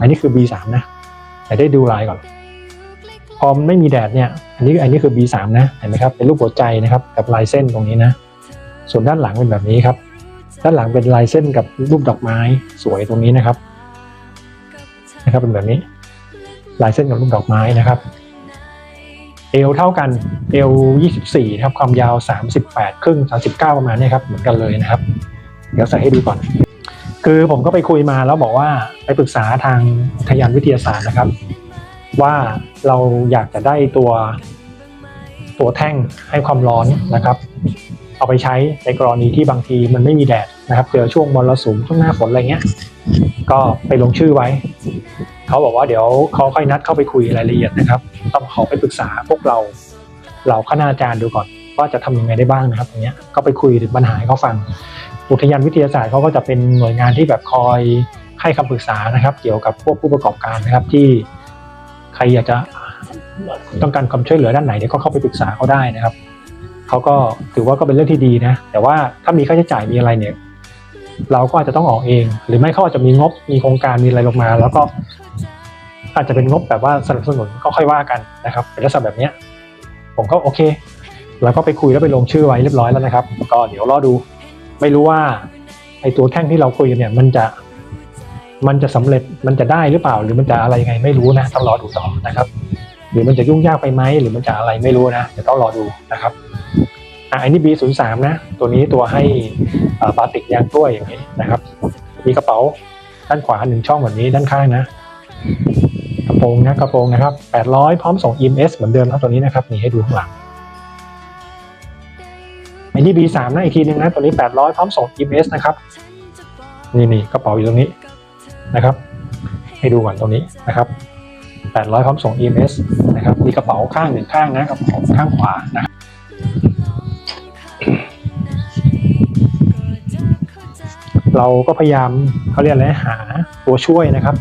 อันนี้คือ B3 นะ แต่ได้ดูลายก่อน พอมไม่มีแดดเนี่ย อันนี้อันนี้คือ B3 นะ เห็นไหมครับ เป็นรูปหัวใจนะครับ กับลายเส้นตรงนี้นะ ส่วนด้านหลังเป็นแบบนี้ครับ ด้านหลังเป็นลายเส้นกับรูปดอกไม้สวยตรงนี้นะครับ นะครับ เป็นแบบนี้ ลายเส้นกับรูปดอกไม้นะครับ เอวเท่ากัน เอว24นะครับ ความยาว 38 ครึ่ง 39 ประมาณนี้ครับ เหมือนกันเลยนะครับ เดี๋ยวใส่ให้ดูก่อน คือผมก็ไปคุยมาแล้วบอกว่าไปปรึกษาทางทยานวิทยาศาสตร์นะครับ ว่าเราอยากจะได้ตัวตัวแท่งให้ความร้อนนะครับ เอาไปใช้ในกรณีที่บางทีมันไม่มีแดดนะครับเผื่อช่วงมรสุมช่วงหน้าฝนอะไรเงี้ย ก็ไปลงชื่อไว้ เขาบอกว่าเดี๋ยวเขาค่อยนัดเข้าไปคุยรายละเอียดนะครับ ต้องขอไปปรึกษาพวกเราเหล่าคณาจารย์ดูก่อน ว่าจะทำยังไงได้บ้างนะครับอย่างเงี้ยก็ไปคุยถึงปัญหาให้เขาฟัง อุทยานวิทยาศาสตร์เขาก็จะเป็นหน่วยงานที่แบบคอยให้คำปรึกษานะครับ เกี่ยวกับพวกผู้ประกอบการนะครับที่ใครอยากจะต้องการความช่วยเหลือด้านไหนเนี่ยก็เข้าไปปรึกษาเขาได้นะครับเขาก็ถือว่าก็เป็นเรื่องที่ดีนะ แต่ว่าถ้ามีค่าใช้จ่ายมีอะไรเนี่ย เราก็อาจจะต้องออกเอง หรือไม่เขาอาจจะมีงบมีโครงการมีอะไรลงมา แล้วก็อาจจะเป็นงบแบบว่าสนับสนุนก็ค่อยว่ากันนะครับเป็นลักษณะแบบเนี้ยผมก็โอเค แล้วก็ไปคุยแล้วไปลงชื่อไว้เรียบร้อยแล้วนะครับ ก็เดี๋ยวรอดู ไม่รู้ว่าไอตัวแท่งที่เราคุยกันเนี่ย มันจะมันจะสำเร็จมันจะได้หรือเปล่า หรือมันจะอะไรยังไงไม่รู้นะต้องรอดูต่อนะครับ หรือมันจะยุ่งยากไปไหมหรือมันจะอะไรไม่รู้นะเดี๋ยวต้องรอดูนะครับอะอันนี้ B03 นะ ตัวนี้ตัวให้เอ่อบาติกยางกล้วยอย่างนี้นะครับ มีกระเป๋าด้านขวาหนึ่งช่องแบบนี้ด้านข้างนะกระโปรงนะกระโปรงนะครับ 800 พร้อมส่ง EMS เหมือนเดิมครับตัวนี้นะครับนี่ให้ดูข้างหลัง ไอ้นี่ B3 นะอีกทีหนึงนะตัวนี้ 800 พร้อมส่ง EMS นะครับ นี่นี่กระเป๋าอยู่ตรงนี้นะครับ ให้ดูก่อนตรงนี้นะครับ 800 พร้อมส่ง EMS นะครับ มีกระเป๋าข้างหนึ่งข้างนะกระเป๋าข้างขวานะเราก็พยายามเขาเรียกอะไรหาตัวช่วยนะครับ